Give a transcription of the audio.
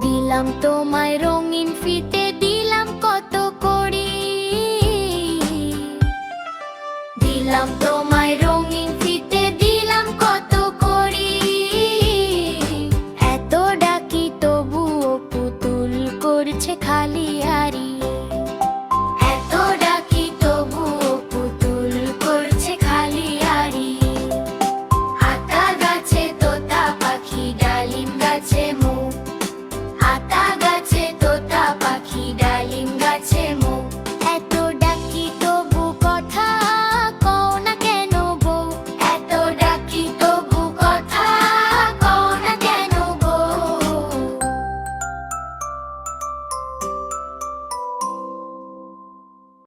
দিলাম তোমায় রঙিন ফিতে, দিলাম কত করি। দিলাম তোমায় রঙিন ফিতে, দিলাম কত করি। এত ডাকি তবুও পুতুল করছে খালিয়া